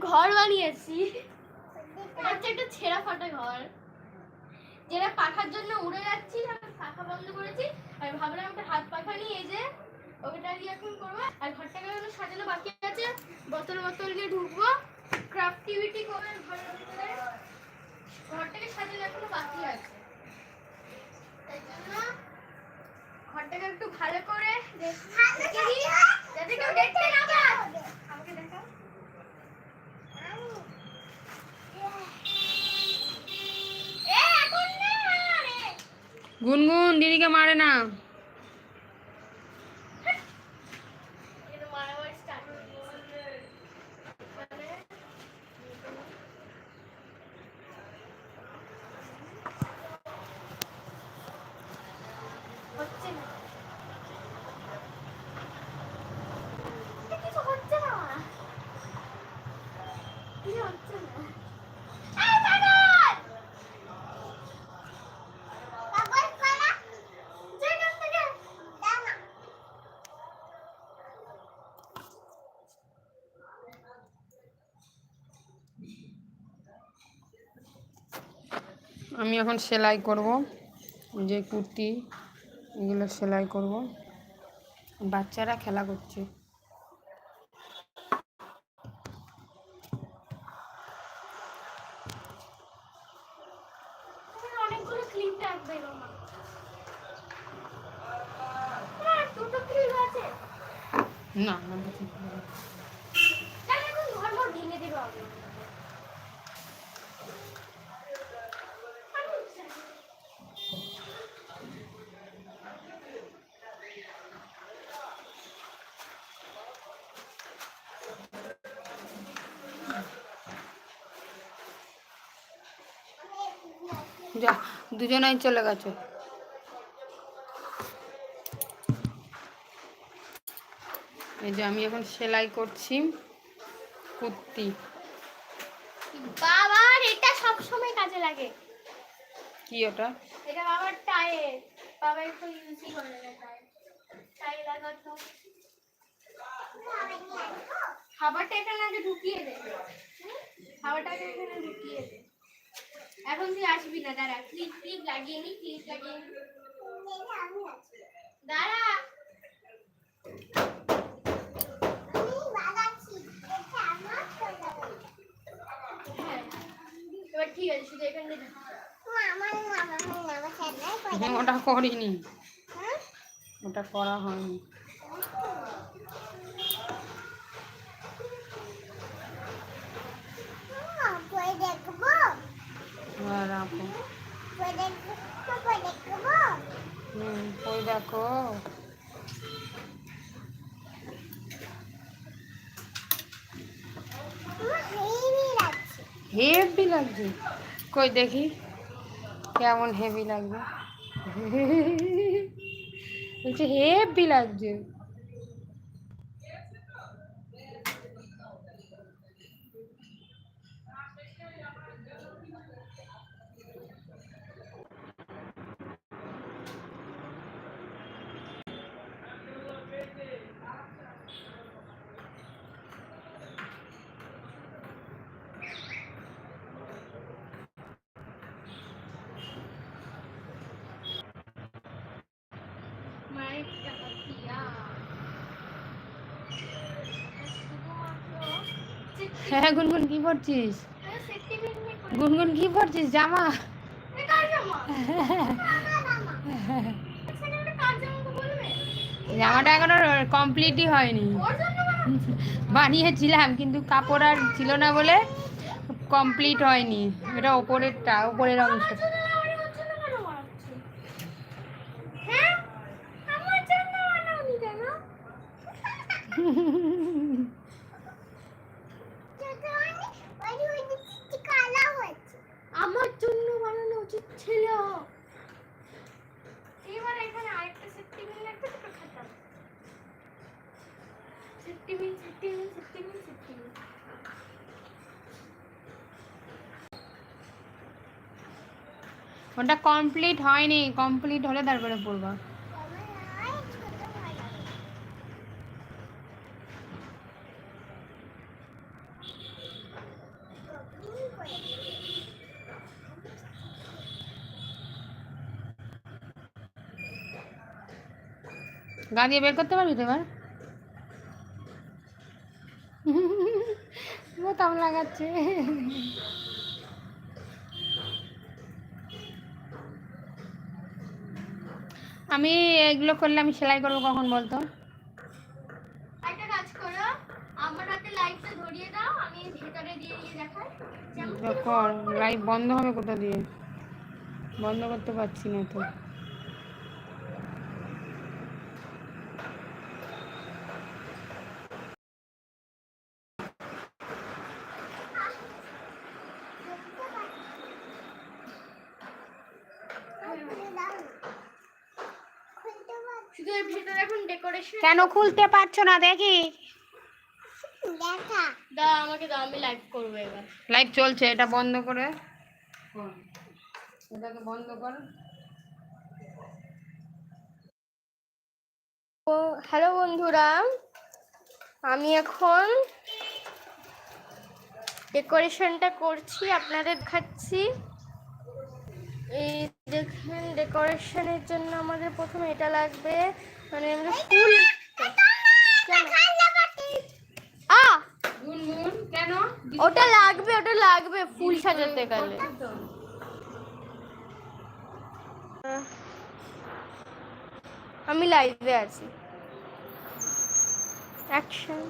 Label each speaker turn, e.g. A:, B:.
A: ঘর বানিয়েছি। হচ্ছে একটা ছেঁড়া ফাটা ঘর। যেটা পাখার জন্য উড়ে যাচ্ছি আমি পাখা বন্ধ করেছি। আর ভাবলাম একটা হাত পাখা নিয়ে যে ওটা দিয়ে এখন করব। আর ঘরটাকে এখন সাজানো বাকি আছে। বোতল বোতল নিয়ে ঢুকবো। ক্রাফটিভিটি করে ঘরের ভিতরে ঘরটাকে সাজানো এখনও বাকি আছে। তাই জন্য ঘরটাকে একটু ভালো করে দেখ- দেখে দিই, যাতে কেউ দেখতে না পায়।
B: গুনগুন দিদিকে মারে না।
A: হচ্ছে এটা কিছু হচ্ছে না কিছু হচ্ছে না এই কাগজ! কাগজ কলা? যেখান থেকে দাও না।
B: আমি এখন সেলাই করব। যে কুর্তি এগুলো সেলাই করব। বাচ্চারা খেলা করছে। না না
A: ভেঙে দেবে আমি
B: যা দুজনেই চলে গেছে। এই যে আমি এখন সেলাই করছি কুর্তি।
A: বাবার এটা সব সময় কাজে লাগে।
B: কি ওটা?
A: এটা বাবার টায়ার বাবা একটু ইউজই করে না টায়ার টায়ার লাগাতো খাবারটা এখানে আগে ঢুকিয়ে দে। খাবারটা এখানে ঢুকিয়ে দে। এখন তুই আসবি না দাঁড়া ক্লিপ ক্লিপ লাগিয়ে নি ক্লিপ লাগিয়ে নি। দাঁড়া। হ্যাঁ এবার ঠিক আছে শুধু এখানে ঢুক।
B: ওটা করিনি। ওটা করা হয়নি। দেখো হেভি লাগছে। কই দেখি কেমন হেভি লাগবে? বলছে হেভি লাগছে। হ্যাঁ গুনগুন কি পড়ছিস
A: হ্যাঁ, safety pin নিয়ে করে-
B: গুনগুন কি পড়ছিস জামা? জামাটা এখনও কমপ্লিটই হয়নি? বানিয়েছিলাম কিন্তু কাপড় আর ছিল না বলে কমপ্লিট হয়নি এটা ওপরেরটা ওপরের অংশ
A: আমার জন্য না, আরে ওর জন্য কেন বানাচ্ছো? হ্যাঁ? আমার জন্য বানাওনি কেন? আমার জন্য বানানো উচিত ছিল। এবার এখানে আরেকটা সেফটি মিল লাগবে দুটো খাতাম। Safety meal safety meal safety meal safety meal
B: ওটা কমপ্লিট হয়নি কমপ্লিট হলে তারপরে পড়বা। গা দিয়ে বের করতে পারবি তো এবার? বোতাম লাগাচ্ছে। আমি এগুলো করলে আমি সেলাই করব কখন বলতো? লাইভ বন্ধ হবে কোথা দিয়ে? বন্ধ করতে পারছি না তো
A: শুধু এর ভেতরে এখন ডেকোরেশন
B: কেন খুলতে পারছ না দেখি।
A: দাও আমাকে দাও আমি লাইভ করব এবার।
B: লাইভ চলছে এটা বন্ধ করে। এটাকে বন্ধ কর।
A: ও হ্যালো বন্ধুরা আমি এখন ডেকোরেশনটা করছি আপনাদের দেখাচ্ছি এই দেখেন ডেকোরেশনের জন্য আমাদের প্রথমে এটা লাগবে মানে আমরা ফুল ওটা লাগবে ওটা লাগবে ফুল সাজাতে গেলে। আমি লাইভে আছি। অ্যাকশন